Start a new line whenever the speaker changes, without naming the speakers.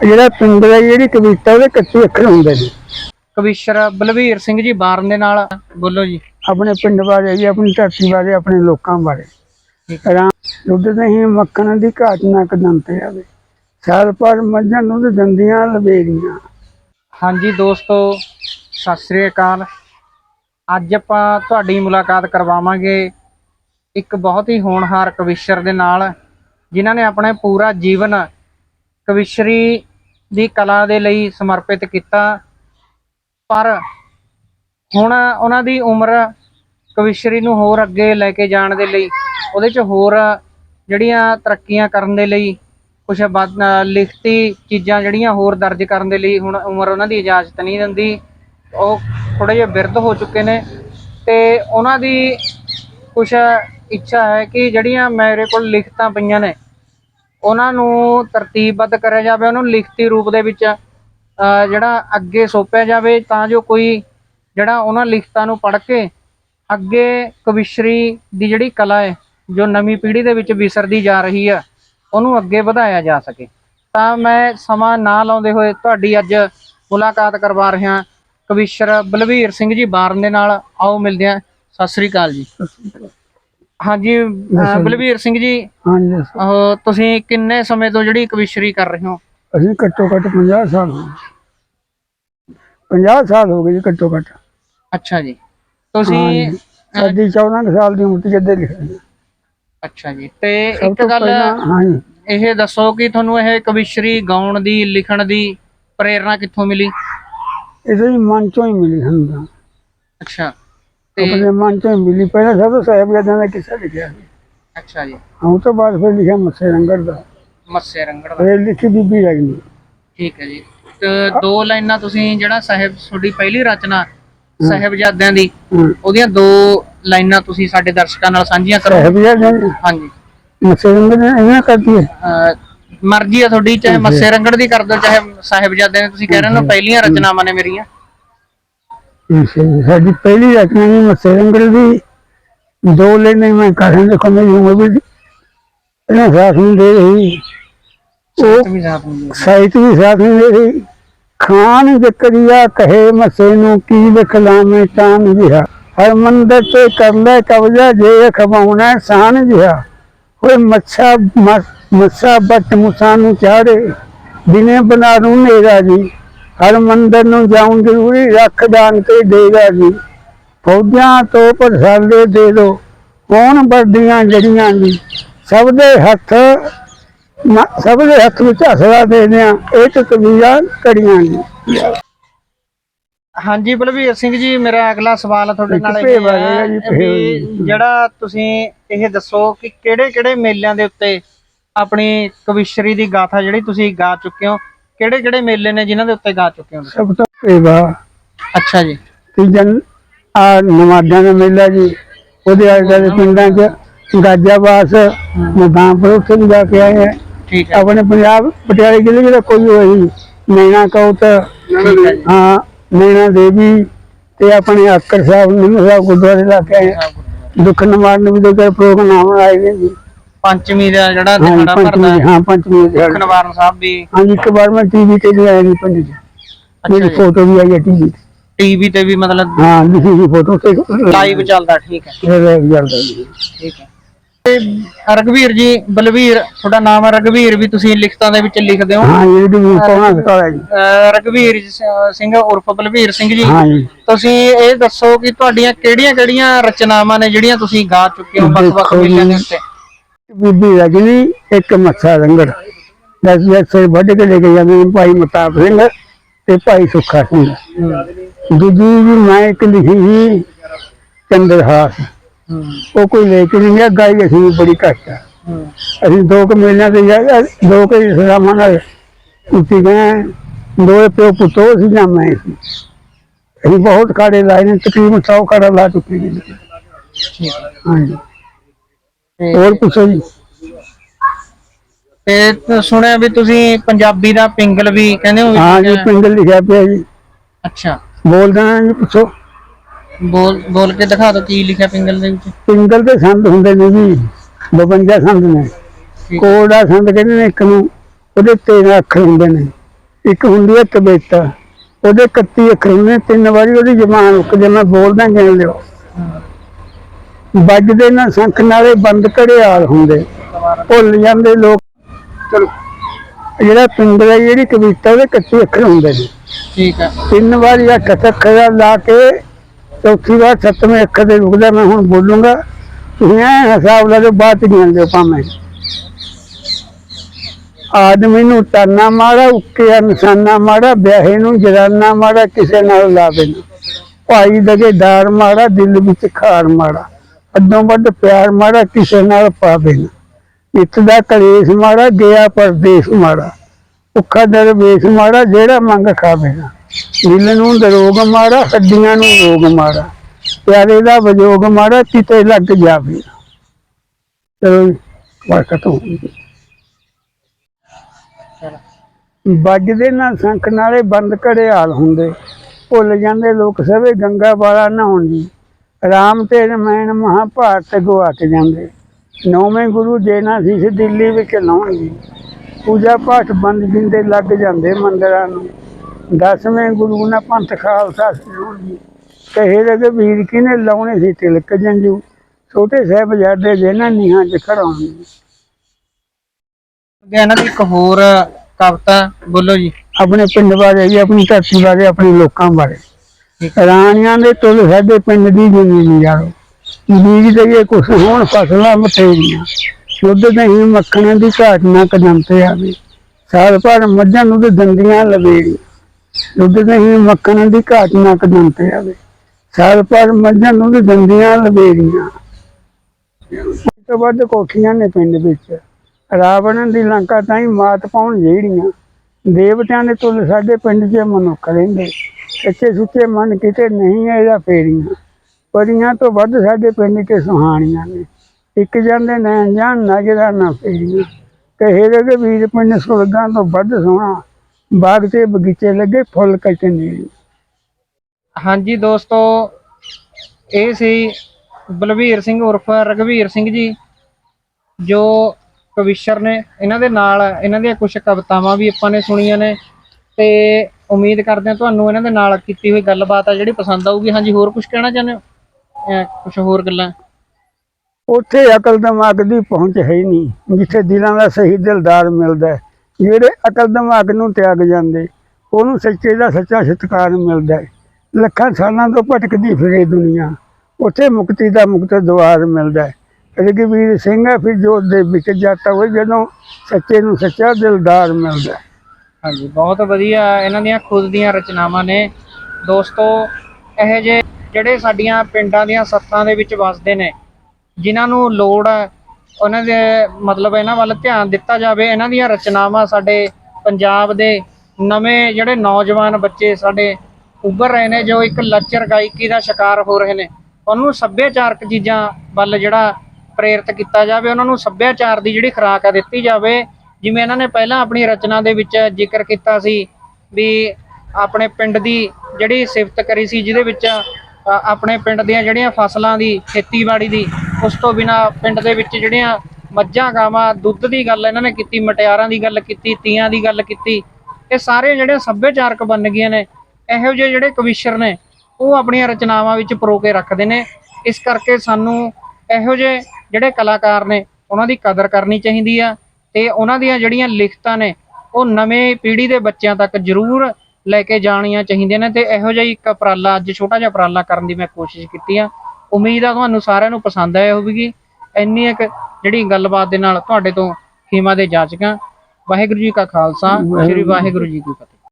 ਜਿਹੜਾ ਪਿੰਡ ਦਾ ਜਿਹੜੀ ਕਵਿਤਾ ਉਹਦੇ ਕੱਚੇ ਅੱਖਰ ਹੁੰਦੇ ਨੇ।
ਕਵੀਸ਼ਰ ਬਲਵੀਰ ਸਿੰਘ ਜੀ ਬਾਰਨ ਦੇ ਨਾਲ। ਬੋਲੋ ਜੀ।
ਆਪਣੇ ਪਿੰਡ ਬਾਰੇ ਜੀ ਆਪਣੀ ਧਰਤੀ ਬਾਰੇ ਆਪਣੇ ਲੋਕਾਂ ਬਾਰੇ। ਰਾਮ ਦੁੱਧ ਨਹੀਂ ਮੱਖਣ ਦੀ ਘਾਟ ਨਾ ਕਦਮ ਤੇ ਆਵੇ। ਸਾਲ ਪਰ ਮੱਝਾਂ ਨੂੰ ਦੰਦੀਆਂ ਲਵੇੜੀਆਂ
ਹਾਂਜੀ ਦੋਸਤੋ ਸਤਿ ਸ੍ਰੀ ਅਕਾਲ। ਅੱਜ ਆਪਾਂ ਤੁਹਾਡੀ ਮੁਲਾਕਾਤ ਕਰਵਾਵਾਂਗੇ ਇੱਕ ਬਹੁਤ ਹੀ ਹੋਣਹਾਰ ਕਵੀਸ਼ਰ ਦੇ ਨਾਲ ਜਿਨ੍ਹਾਂ ਨੇ ਆਪਣਾ ਪੂਰਾ ਜੀਵਨ ਕਵੀਸ਼ਰੀ ਦੀ ਕਲਾ ਦੇ ਲਈ ਸਮਰਪਿਤ ਕੀਤਾ। ਪਰ ਹੁਣ ਉਹਨਾਂ ਦੀ ਉਮਰ ਕਵਿਸ਼ਰੀ ਨੂੰ ਹੋਰ ਅੱਗੇ ਲੈ ਕੇ ਜਾਣ ਦੇ ਲਈ, ਉਹਦੇ 'ਚ ਹੋਰ ਜਿਹੜੀਆਂ ਤਰੱਕੀਆਂ ਕਰਨ ਦੇ ਲਈ ਕੁਝ ਲਿਖਤੀ ਚੀਜ਼ਾਂ ਜਿਹੜੀਆਂ ਹੋਰ ਦਰਜ ਕਰਨ ਦੇ ਲਈ ਹੁਣ ਉਮਰ ਉਹਨਾਂ ਦੀ ਇਜਾਜ਼ਤ ਨਹੀਂ ਦਿੰਦੀ। ਉਹ ਥੋੜੇ ਜਿਹਾ ਬਿਰਧ ਹੋ ਚੁੱਕੇ ਨੇ ਤੇ ਉਹਨਾਂ ਦੀ ਕੁਝ ਇੱਛਾ ਹੈ ਕਿ ਜਿਹੜੀਆਂ ਮੇਰੇ ਕੋਲ ਲਿਖਤਾਂ ਪਈਆਂ ਨੇ ਉਹਨਾਂ ਨੂੰ ਤਰਤੀਬਬੱਧ ਕਰਿਆ ਜਾਵੇ, ਉਹਨੂੰ ਲਿਖਤੀ ਰੂਪ ਦੇ ਵਿੱਚ ਜਿਹੜਾ ਅੱਗੇ ਸੌਂਪਿਆ ਜਾਵੇ, ਤਾਂ ਜੋ ਕੋਈ ਜਿਹੜਾ ਉਹਨਾਂ ਲਿਖਤਾਂ ਨੂੰ ਪੜ੍ਹ ਕੇ ਅੱਗੇ ਕਵਿਸ਼ਰੀ ਦੀ ਜਿਹੜੀ ਕਲਾ ਹੈ, ਜੋ ਨਵੀਂ ਪੀੜ੍ਹੀ ਦੇ ਵਿੱਚ ਵਿਸਰਦੀ ਜਾ ਰਹੀ ਹੈ, ਉਹਨੂੰ ਅੱਗੇ ਵਧਾਇਆ ਜਾ ਸਕੇ। ਤਾਂ ਮੈਂ ਸਮਾਂ ਨਾ ਲਾਉਂਦੇ ਹੋਏ ਤੁਹਾਡੀ ਅੱਜ ਮੁਲਾਕਾਤ ਕਰਵਾ ਰਿਹਾ ਕਵਿਸ਼ਰ ਬਲਵੀਰ ਸਿੰਘ ਜੀ ਬਾਰਨ ਦੇ ਨਾਲ। ਆਓ, ਮਿਲਦੇ ਹਾਂ। ਸਤਿ ਸ੍ਰੀ ਅਕਾਲ ਜੀ। ਹਾਂਜੀ ਅਹ, ਬਲਵੀਰ ਸਿੰਘ ਜੀ
ਹਾਂਜੀ
ਉਹ ਤੁਸੀਂ ਕਿੰਨੇ ਸਮੇਂ ਤੋਂ ਜਿਹੜੀ ਕਵਿਸ਼ਰੀ ਕਰ ਰਹੇ ਹੋ?
ਅਸੀਂ ਘੱਟੋ ਘੱਟ 50 ਸਾਲ ਹੋ ਗਏ। 50 ਸਾਲ ਹੋ ਗਏ ਜੀ ਘੱਟੋ ਘੱਟ।
ਅੱਛਾ ਜੀ। ਤੁਸੀਂ
ਹਾਂਜੀ। ਸਾਡੀ 14 ਕੁ ਸਾਲ ਦੀ ਉਮਰ ਤੇ ਜਦੇ ਲਿਖਿਆ
ਅੱਛਾ ਜੀ। ਤੇ
ਸਭ
ਇੱਕ
ਤੋਂ
ਗੱਲ
ਪਹਿਲਾਂ ਹਾਂਜੀ।
ਇਹ ਦੱਸੋ ਕਿ ਤੁਹਾਨੂੰ ਇਹ ਕਵਿਸ਼ਰੀ ਗਾਉਣ ਦੀ ਲਿਖਣ ਦੀ ਪ੍ਰੇਰਣਾ ਕਿੱਥੋਂ ਮਿਲੀ?
ਇਹਦੇ ਹੀ ਮਨ ਚੋਂ ਹੀ ਮਿਲੀ ਸਾਨੂੰ ਤਾਂ।
ਅੱਛਾ।
ਆਪਣੇ ਮਨ ਹੀ ਮਿਲੀ। ਪਹਿਲਾਂ ਸਭ ਤੋਂ ਸਾਹਿਬਜ਼ਾਦਿਆਂ ਦਾ ਕਿੱਸਾ ਲਿਖਿਆ। ਸੀ
ਅੱਛਾ ਜੀ।
ਹਾਂ ਤੋਂ ਬਾਅਦ ਫਿਰ ਲਿਖਿਆ ਮੱਸੇ ਰੰਗੜ ਦਾ।
ਮੱਸੇ ਰੰਗੜ ਦਾ।
ਫਿਰ ਲਿਖੀ ਬੀਬੀ ਰਗਨੀ
ਠੀਕ ਹੈ ਜੀ। ਤੇ ਦੋ ਲਾਈਨਾਂ ਤੁਸੀਂ ਜਿਹੜਾ ਸਾਹਿਬ ਤੁਹਾਡੀ ਪਹਿਲੀ ਰਚਨਾ ਸਾਹਿਬਜ਼ਾਦਿਆਂ ਦੀ ਉਹਦੀਆਂ ਦੋ ਲਾਈਨਾਂ ਤੁਸੀਂ ਸਾਡੇ ਦਰਸ਼ਕਾਂ ਨਾਲ ਸਾਂਝੀਆਂ ਕਰੋ।
ਸਾਹਿਬਜ਼ਾਦਿਆਂ
ਹਾਂਜੀ।
ਮੱਸੇ ਰੰਗੜ ਨੇ ਇਹਨਾਂ ਕਰਦੀ ਹੈ?
ਮਰਜ਼ੀ ਆ ਤੁਹਾਡੀ ਚਾਹੇ ਮੱਸੇ ਰੰਗੜ ਦੀ ਕਰ ਦਿਓ ਚਾਹੇ ਸਾਹਿਬਜ਼ਾਦਿਆਂ ਦੀ। ਤੁਸੀਂ ਕਹਿ ਰਹੇ ਹੋ। ਪਹਿਲੀਆਂ ਰਚਨਾਵਾਂ ਨੇ ਮੇਰੀਆਂ।
ਅੱਛਾ ਜੀ। ਸਾਡੀ ਪਹਿਲੀ ਰਚਨਾ ਵੀ ਮੱਸੇ ਰੰਗੜ ਦੀ ਦੋ ਲੈਣੇ ਮੈਂ ਕਰਾਂ ਦੇਖੋ ਮੇਰੀ ਉਮਰ ਵੀ ਇਹਨਾਂ ਸਾਥ ਨਹੀਂ ਦੇ ਰਹੀ ਉਹ
ਨੂੰ
ਸਾਹਿਤ ਵੀ ਸਾਥ ਨਹੀਂ ਦੇ ਰਹੀ। ਖਾਨ ਜਕਰੀਆ ਕਹੇ ਮਸੇ ਨੂੰ ਕੀ ਵਿਖਲਾਵੇਂ ਤਾਨ ਜਿਹਾ। ਹਰ ਮੰਦਰ ਤੇ ਕਰ ਲੈ ਕਬਜ਼ਾ ਜੇ ਖਵਾਉਣਾ ਸਾਨ ਜਿਹਾ। ਹੋਏ ਮੱਛਾ ਮੱਛਾ ਬੱਟ ਮੁਸਾਂ ਨੂੰ ਚਾੜੇ। ਦਿਨੇ ਬਣਾ ਨੂੰ ਨੇਰਾ ਜੀ। ਹਰ ਮੰਦਰ ਨੂੰ ਜਾਉਂ ਜ਼ਰੂਰੀ ਰੱਖ ਦਾਨ ਤੇ ਦੇਗਾ ਜੀ। ਫੌਜਾਂ ਤੋਂ ਪ੍ਰਸਾਦੇ ਦੇ ਦੋ। ਕੌਣ ਵਰਦੀਆਂ ਜੜੀਆਂ ਜੀ? ਸਭ ਦੇ ਹੱਥ ਸਭ ਦੇ ਹੱਥ ਵਿੱਚ ਹਸਰਾ ਦੇ ਦਿਆਂ ਇਹ ਤੇ ਕਬੀਰਾਂ ਕੜੀਆਂ ਨੇ
ਹਾਂਜੀ ਬਲਵੀਰ ਸਿੰਘ ਜੀ ਮੇਰਾ ਅਗਲਾ ਸਵਾਲ ਤੁਹਾਡੇ ਨਾਲ ਇਹ ਹੈ
ਜੀ।
ਜਿਹੜਾ ਤੁਸੀਂ ਇਹ ਦੱਸੋ ਕਿ ਕਿਹੜੇ ਕਿਹੜੇ ਮੇਲਿਆਂ ਦੇ ਉੱਤੇ ਆਪਣੀ ਕਵਿਸ਼ਰੀ ਦੀ ਗਾਥਾ ਜਿਹੜੀ ਤੁਸੀਂ ਗਾ ਚੁੱਕੇ ਹੋ ਕਿਹੜੇ ਕਿਹੜੇ ਮੇਲੇ ਨੇ ਜਿਨ੍ਹਾਂ ਦੇ ਉੱਤੇ ਗਾ ਚੁੱਕੇ ਹੋ
ਸਭ ਤੋਂ ਭੇਵਾ
ਅੱਛਾ ਜੀ।
ਤੀਜਨ ਆ ਨਮਾਜ਼ਾਂ ਦਾ ਮੇਲਾ ਜੀ। ਉਹਦੇ ਆਲੇ ਪਿੰਡਾਂ 'ਚ ਗਾਜਾਬਾਸ ਮਦਾਂਪੁਰ ਉੱਥੇ ਵੀ ਜਾ ਕੇ ਆਏ ਹੈ
ਠੀਕ ਹੈ।
ਆਪਣੇ ਪੰਜਾਬ ਪਟਿਆਲੇ ਜ਼ਿਲ੍ਹੇ ਜਿਹੜਾ ਕੋਈ ਹੋਈ ਨੈਣਾ ਕੌਤ
ਹੈ
ਨੈਣਾ ਦੇਵੀ ਤੇ ਆਪਣੇ ਆਕਰ ਸਾਹਿਬ ਨਿੰਮ ਸਾਹਿਬ ਗੁਰਦੁਆਰੇ ਲਾ ਕੇ ਆਏ। ਦੁੱਖ ਨਿਵਾਰਨ ਵੀ ਦੇ ਪ੍ਰੋਗਰਾਮ ਆਏ ਨੇ ਜੀ।
ਪੰਚਮੀ ਦਾ ਜਿਹੜਾ ਦਿਹਾੜਾ ਭਰਦਾ
ਪੰਚਮੀ
ਹੈ
ਪੰਚਮੀ ਦੇ ਦਿਹਾੜੇ।
ਖਨਵਾਰਨ ਸਾਹਿਬ ਵੀ
ਹਾਂਜੀ ਇੱਕ ਵਾਰ ਮੈਂ ਟੀਵੀ ਤੇ ਵੀ ਆਇਆ ਨਹੀਂ ਪਿੰਡ 'ਚ।
ਅੱਛਾ
ਮੇਰੀ
ਜੀ।
ਫੋਟੋ ਵੀ ਆਈ ਹੈ ਟੀਵੀ
ਟੀਵੀ ਤੇ ਵੀ ਮਤਲਬ
ਹਾਂ ਲਿਖੀ ਸੀ ਫੋਟੋ ਤੇ
ਲਾਈਵ ਚੱਲਦਾ ਠੀਕ ਹੈ।
ਇਹ ਜਲਦਾ ਜੀ।
ਠੀਕ ਹੈ। ਤੇ ਰਗਵੀਰ ਜੀ ਬਲਵੀਰ ਤੁਹਾਡਾ ਨਾਮ ਹੈ ਰਗਵੀਰ ਵੀ ਤੁਸੀਂ ਲਿਖਤਾਂ ਦੇ ਵਿੱਚ ਲਿਖਦੇ ਹੋ।
ਹਾਂ ਇਹ ਵੀ ਕੋਣਾ ਸਤਾਲਾ ਜੀ।
ਅਹ ਰਘਵੀਰ ਸ- ਸਿੰਘ ਉਰਫ ਬਲਵੀਰ ਸਿੰਘ ਜੀ।
ਹਾਂ ਜੀ।
ਤੁਸੀਂ ਇਹ ਦੱਸੋ ਕਿ ਤੁਹਾਡੀਆਂ ਕਿਹੜੀਆਂ-ਕਿਹੜੀਆਂ ਰਚਨਾਵਾਂ ਨੇ ਜਿਹੜੀਆਂ ਤੁਸੀਂ ਗਾ ਚੁੱਕੇ ਹੋ ਵੱਖ-ਵੱਖ
ਦੇਖੋ ਜੀ।
ਦੇ ਉੱਤੇ?
ਬੀਬੀ ਰਜਨੀ ਇੱਕ ਮੱਛਾ ਰੰਗੜ ਦਸ ਸੇ ਵੱਢ ਕੇ ਲੈ ਕੇ ਜਾਂਦੇ ਨੇ ਭਾਈ ਮਤਾਬ ਸਿੰਘ ਤੇ ਭਾਈ ਸੁੱਖਾ ਸਿੰਘ। ਦੂਜੀ ਵੀ ਮੈਂ ਇੱਕ ਲਿਖੀ ਸੀ ਚੰਦਰਹਾਸ ਉਹ ਕੋਈ ਲੈ ਕੇ ਨਹੀਂ ਗਿਆ ਗਾਈ ਅਸੀਂ ਵੀ ਬੜੀ ਘੱਟ ਆ। ਅਸੀਂ ਦੋ ਕੁ ਮਹੀਨਿਆਂ ਤੇ ਜਾ ਦੋ ਕੁ ਸਲਾਮਾਂ ਨਾਲ ਉੱਤੀ ਗਏ ਦੋ ਪਿਓ ਪੁੱਤੋ ਸੀ ਜਾਂ ਮੈਂ ਸੀ। ਅਸੀਂ ਬਹੁਤ ਕਾੜੇ ਲਾਏ ਨੇ ਤਕਰੀਬਨ 100 ਕਾੜਾ ਲਾ ਚੁੱਕੇ ਨੇ। ਹਾਂਜੀ। ਹੋਰ ਪੁੱਛੋ ਜੀ।
ਤੇ ਸੁਣਿਆ ਵੀ ਤੁਸੀਂ ਪੰਜਾਬੀ ਦਾ ਪਿੰਗਲ ਵੀ ਕਹਿੰਦੇ ਹੋ
ਹਾਂ ਜੀ। ਪਿੰਡ ਲਿਖਿਆ ਪਿਆ ਜੀ।
ਅੱਛਾ।
ਬੋਲਦਾ ਜੀ ਪੁੱਛੋ।
ਬੋਲ ਬੋਲ ਕੇ ਦਿਖਾ ਦਿਓ ਕੀ ਲਿਖਿਆ ਪਿੰਗਲ ਦੇ ਵਿੱਚ।
ਪਿੰਗਲ ਦੇ ਸੰਦ ਹੁੰਦੇ ਨੇ ਜੀ 52 ਸੰਦ ਨੇ। ਕੋੜਾ ਸੰਦ ਕਹਿੰਦੇ ਨੇ ਇੱਕ ਨੂੰ ਉਹਦੇ 13 ਅੱਖਰ ਹੁੰਦੇ ਨੇ। ਇੱਕ ਹੁੰਦੀ ਹੈ ਕਵਿਤਾ ਉਹਦੇ 31 ਅੱਖਰ ਹੁੰਦੇ ਨੇ, ਤਿੰਨ ਵਾਰੀ ਉਹਦੀ ਜ਼ਬਾਨ ਰੁਕ ਜੇ ਮੈਂ ਬੋਲਦਾ ਗਿਣ ਲਿਓ। ਵੱਜਦੇ ਨਾ ਸੰਖ ਨਾਲੇ ਬੰਦ ਘੜਿਆਲ ਹੁੰਦੇ। ਭੁੱਲ ਜਾਂਦੇ ਲੋਕ। ਚਲੋ ਜਿਹੜਾ ਪਿੰਡ ਦਾ ਜਿਹੜੀ ਕਵਿਤਾ ਉਹਦੇ 31 ਅੱਖਰ ਹੁੰਦੇ ਨੇ।
ਠੀਕ ਹੈ।
ਤਿੰਨ ਵਾਰ ਜਾਂ ਅੱਖਰ ਲਾ ਕੇ ਚੌਥੀ ਵਾਰ ਸੱਤਵੇਂ ਅੱਖਰ ਦੇ ਰੁਕਦਾ ਮੈਂ ਹੁਣ ਬੋਲੂੰਗਾ। ਤੁਸੀਂ ਐਂ ਹਿਸਾਬ ਲਾ ਕੇ ਚ ਗਿਣ ਲਿਓ ਭਾਵੇਂ ਆਦਮੀ ਨੂੰ ਤਾਨਾ ਮਾਰਾ ਉੱਕੇ ਨਿਸ਼ਾਨਾ ਮਾਰਾ ਵਿਆਹੇ ਨੂੰ ਜਰਾਨਾ ਮਾਰਾ ਕਿਸੇ ਨਾਲ ਲਾਵੇ ਨਾ। ਭਾਈ ਦਗੇ ਦਾਰ ਮਾਰਾ ਦਿਲ ਵਿੱਚ ਖਾਰ ਮਾਰਾ ਅੱਧੋਂ ਵੱਡ ਪਿਆਰ ਮਾਰਾ ਕਿਸੇ ਨਾਲ ਪਾਵੇ ਨਾ। ਇੱਤ ਦਾ ਕਲੇਸ਼ ਮਾਰਾ ਗਿਆ ਪਰਦੇਸ ਮਾਰਾ ਭੁੱਖਾ ਦਰਵੇਸ਼ ਮਾਰਾ ਜਿਹੜਾ ਮੰਗ ਖਾਵੇ ਨਾ। ਦਿਲ ਨੂੰ ਦਰੋਗ ਮਾਰਾ ਹੱਡੀਆਂ ਨੂੰ ਰੋਗ ਮਾਰਾ ਪਿਆਰੇ ਦਾ ਵਜੋਗ ਮਾਰਾ ਕਿਤੇ ਲੱਗ ਜਾਵੇ ਚਲੋ ਵਾਕਤ ਹੋ ਵੱਜਦੇ ਨਾ ਸੰਖ ਨਾਲੇ ਬੰਦ ਘੜਿਆਲ ਹੁੰਦੇ। ਭੁੱਲ ਜਾਂਦੇ ਲੋਕ ਸਵੇ, ਗੰਗਾ ਵਾਲਾ ਨਹਾਉਣ ਜੀ। ਰਾਮ ਤੇ ਰਮਾਇਣ ਮਹਾਭਾਰਤ ਗਵਾ ਕੇ ਜਾਂਦੇ। ਨੌਵੇਂ ਗੁਰੂ ਜੇ ਨਾ ਸੀ ਦਿੱਲੀ ਵਿੱਚ ਲਾਉਣ ਜੀ ਪੂਜਾ ਪਾਠ ਬੰਦ ਜਿੰਦੇ ਲੱਗ ਜਾਂਦੇ ਮੰਦਰਾਂ ਨੂੰ। ਦਸਵੇਂ ਗੁਰੂ ਨਾ ਪੰਥ ਖਾਲਸਾ ਜੀ ਕਹੇ ਰਘਬੀਰ ਕਿਨੇ ਲਾਉਣੇ ਸੀ ਤਿਲਕ ਜੰਜੂ? ਛੋਟੇ ਸਾਹਿਬਜ਼ਾਦੇ ਜਿਹਨਾਂ ਨੀਹਾਂ 'ਚ ਖੜਾਉਣ
ਇਹਨਾਂ ਦੀ ਇੱਕ ਹੋਰ ਕਵਿਤਾ ਬੋਲੋ ਜੀ।
ਆਪਣੇ ਪਿੰਡ ਬਾਰੇ ਜੀ ਆਪਣੀ ਧਰਤੀ ਬਾਰੇ ਆਪਣੇ ਲੋਕਾਂ ਬਾਰੇ। ਰਾਣੀਆਂ ਦੇ ਤੁਲ ਸਾਡੇ ਪਿੰਡ ਦੀ ਜ਼ਮੀਨ ਯਾਰੋ ਬੀਜ ਦਈਏ ਕੁਛ ਹੋਣ, ਫਸਲਾਂ ਬਥੇਰੀਆਂ। ਦੁੱਧ ਨਹੀਂ ਮੱਖਣ ਦੀ ਘਾਟ ਨਾ ਕਦਮਤੇ ਆਵੇ। ਸਾਲ ਭਰ ਮੱਝਾਂ ਨੂੰ ਤੇ ਦੰਦੀਆਂ ਲਵੇੜੀ ਦੁੱਧ ਨਹੀਂ ਮੱਖਣ ਦੀ ਘਾਟ ਨਾ ਕਦਮਤੇ ਆਵੇ। ਸਾਲ ਭਰ ਮੱਝਾਂ ਨੂੰ ਤੇ ਦੰਦੀਆਂ ਲਵੇੜੀਆਂ। ਤੋਂ ਵੱਧ ਕੋਠੀਆਂ ਨੇ ਪਿੰਡ ਵਿੱਚ। ਰਾਵਣ ਦੀ ਲੰਕਾ ਤਾਂ ਹੀ ਮਾਤ ਪਾਉਣ ਜਿਹੜੀਆਂ ਦੇਵਤਿਆਂ ਦੇ ਤੁਲ ਸਾਡੇ ਪਿੰਡ 'ਚ ਮਨੁੱਖ ਰਹਿੰਦੇ। ਇੱਥੇ ਸੁੱਚੇ ਮਨ ਕਿਤੇ ਨਹੀਂ ਹੈ ਇਹਦਾ ਫੇਰੀਆਂ। ਪਰੀਆਂ ਤੋਂ ਵੱਧ ਸਾਡੇ ਪਿੰਡ 'ਚ ਸੁਹਾਣੀਆਂ ਨੇ। ਇੱਕ ਜਾਂਦੇ ਨੈਣ ਜਾਣ ਨਜ਼ਰਾਂ ਨਾ ਫੇਰੀਆਂ। ਕਹੇ ਰਗੇ ਵੀਰ ਪਿੰਡ ਸੁਰਗਾਂ ਤੋਂ ਵੱਧ ਸੋਹਣਾ। ਬਾਗ ਤੇ ਬਗੀਚੇ ਲੱਗੇ ਫੁੱਲ ਕਚਨੇ
ਹਾਂਜੀ ਦੋਸਤੋ, ਇਹ ਸੀ ਬਲਵੀਰ ਸਿੰਘ ਉਰਫ ਰਗਵੀਰ ਸਿੰਘ ਜੀ, ਜੋ ਕਵਿਸ਼ਰ ਨੇ। ਇਹਨਾਂ ਦੇ ਨਾਲ, ਇਹਨਾਂ ਦੀਆਂ ਕੁਝ ਕਵਿਤਾਵਾਂ ਵੀ ਆਪਾਂ ਨੇ ਸੁਣੀਆਂ ਨੇ। ਤੇ ਉਮੀਦ ਕਰਦੇ ਹਾਂ ਤੁਹਾਨੂੰ ਇਹਨਾਂ ਦੇ ਨਾਲ ਕੀਤੀ ਹੋਈ ਗੱਲਬਾਤ ਆ, ਜਿਹੜੀ ਪਸੰਦ ਆਊਗੀ। ਹਾਂਜੀ, ਹੋਰ ਕੁਝ ਕਹਿਣਾ ਚਾਹੁੰਦੇ ਹੋ? ਕੁਝ ਹੋਰ ਗੱਲਾਂ?
ਉੱਥੇ ਅਕਲ ਦਿਮਾਗ ਦੀ ਪਹੁੰਚ ਹੈ ਹੀ ਨਹੀਂ, ਜਿੱਥੇ ਦਿਲਾਂ ਦਾ ਸਹੀ ਦਿਲਦਾਰ ਮਿਲਦਾ ਜਿਹੜੇ ਅਕਲ ਦਿਮਾਗ ਨੂੰ ਤਿਆਗ ਜਾਂਦੇ, ਉਹਨੂੰ ਸੱਚੇ ਦਾ ਸੱਚਾ ਸਤਿਕਾਰ ਮਿਲਦਾ ਲੱਖਾਂ ਸਾਲਾਂ ਤੋਂ ਭਟਕਦੀ ਫਿਰੇ ਦੁਨੀਆ, ਉੱਥੇ ਮੁਕਤੀ ਦਾ ਮੁਕਤ ਦਵਾਰ ਮਿਲਦਾ ਹੈ। ਰਘਵੀਰ ਸਿੰਘ ਹੈ ਫਿਰ ਜੋਤ ਦੇ ਵਿੱਚ ਜਾਤਾ ਹੋਏ, ਜਦੋਂ ਸੱਚੇ ਨੂੰ ਸੱਚਾ ਦਿਲਦਾਰ ਮਿਲਦਾ
ਹਾਂਜੀ, ਬਹੁਤ ਵਧੀਆ ਇਹਨਾਂ ਦੀਆਂ ਖੁਦ ਦੀਆਂ ਰਚਨਾਵਾਂ ਨੇ। ਦੋਸਤੋ, ਇਹ ਜੇ ਜਿਹੜੇ ਸਾਡੀਆਂ ਪਿੰਡਾਂ ਦੀਆਂ ਸੱਥਾਂ ਦੇ ਵਿੱਚ ਵੱਸਦੇ ਨੇ, ਜਿਨ੍ਹਾਂ ਨੂੰ ਲੋੜ ਹੈ, ਉਹਨਾਂ ਦੇ ਮਤਲਬ ਇਹਨਾਂ ਵੱਲ ਧਿਆਨ ਦਿੱਤਾ ਜਾਵੇ, ਇਹਨਾਂ ਦੀਆਂ ਰਚਨਾਵਾਂ ਸਾਡੇ ਪੰਜਾਬ ਦੇ ਨਵੇਂ ਜਿਹੜੇ ਨੌਜਵਾਨ ਬੱਚੇ ਸਾਡੇ ਉੱਭਰ ਰਹੇ ਨੇ, ਜੋ ਇੱਕ ਲੱਚਰ ਗਾਇਕੀ ਦਾ ਸ਼ਿਕਾਰ ਹੋ ਰਹੇ ਨੇ, ਉਹਨੂੰ ਸੱਭਿਆਚਾਰਕ ਚੀਜ਼ਾਂ ਵੱਲ ਜਿਹੜਾ ਪ੍ਰੇਰਿਤ ਕੀਤਾ ਜਾਵੇ, ਉਹਨਾਂ ਨੂੰ ਸੱਭਿਆਚਾਰ ਦੀ ਜਿਹੜੀ ਖੁਰਾਕ ਆ ਦਿੱਤੀ ਜਾਵੇ। ਜਿਵੇਂ ਇਹਨਾਂ ਨੇ ਪਹਿਲਾਂ ਆਪਣੀ ਰਚਨਾ ਦੇ ਵਿੱਚ ਜ਼ਿਕਰ ਕੀਤਾ ਸੀ ਵੀ ਆਪਣੇ ਪਿੰਡ ਦੀ ਜਿਹੜੀ ਸਿਫਤ ਕਰੀ ਸੀ, ਜਿਹਦੇ ਵਿੱਚ ਆਪਣੇ ਪਿੰਡ ਦੀਆਂ ਜਿਹੜੀਆਂ ਫਸਲਾਂ ਦੀ, ਖੇਤੀਬਾੜੀ ਦੀ, ਉਸ ਤੋਂ ਬਿਨਾ ਪਿੰਡ ਦੇ ਵਿੱਚ ਜਿਹੜੀਆਂ ਮੱਝਾਂ, ਗਾਵਾਂ, ਦੁੱਧ ਦੀ ਗੱਲ ਇਹਨਾਂ ਨੇ ਕੀਤੀ, ਮਟਿਆਰਾਂ ਦੀ ਗੱਲ ਕੀਤੀ, ਤੀਆਂ ਦੀ ਗੱਲ ਕੀਤੀ, ਇਹ ਸਾਰੇ ਜਿਹੜੇ ਸੱਭਿਆਚਾਰਕ ਬਣ ਗਈਆਂ ਨੇ, ਇਹੋ ਜਿਹੇ ਜਿਹੜੇ ਕਵਿਸ਼ਰ ਨੇ, ਉਹ ਆਪਣੀਆਂ ਰਚਨਾਵਾਂ ਵਿੱਚ ਪਰੋ ਕੇ ਰੱਖਦੇ ਨੇ। ਇਸ ਕਰਕੇ ਸਾਨੂੰ ਇਹੋ ਜਿਹੇ ਜਿਹੜੇ ਕਲਾਕਾਰ ਨੇ, ਉਹਨਾਂ ਦੀ ਕਦਰ ਕਰਨੀ ਚਾਹੀਦੀ ਆ। ਤੇ ਉਹਨਾਂ ਦੀਆਂ ਜਿਹੜੀਆਂ ਲਿਖਤਾਂ ਨੇ, ਉਹ ਨਵੇਂ ਪੀੜ੍ਹੀ ਦੇ ਬੱਚਿਆਂ ਤੱਕ ਜ਼ਰੂਰ ਲੈ ਕੇ ਜਾਣੀਆਂ ਚਾਹੀਦੀਆਂ ਨੇ ਤੇ ਇਹੋ ਜਿਹਾ ਇੱਕ ਉਪਰਾਲਾ, ਅੱਜ ਛੋਟਾ ਜਿਹਾ ਉਪਰਾਲਾ ਕਰਨ ਦੀ ਮੈਂ ਕੋਸ਼ਿਸ਼ ਕੀਤੀ ਆ। ਉਮੀਦ ਆ ਤੁਹਾਨੂੰ ਸਾਰਿਆਂ ਨੂੰ ਪਸੰਦ ਆਇਆ ਹੋਵੇਗੀ। ਇੰਨੀ ਇੱਕ ਜਿਹੜੀ ਗੱਲਬਾਤ ਦੇ ਨਾਲ ਤੁਹਾਡੇ ਤੋਂ ਖੀਮਾ ਦੇ ਜਾਚਕਾਂ। ਵਾਹਿਗੁਰੂ ਜੀ ਕਾ ਖਾਲਸਾ, ਸ੍ਰੀ ਵਾਹਿਗੁਰੂ ਜੀ ਕੀ ਫਤਿਹ।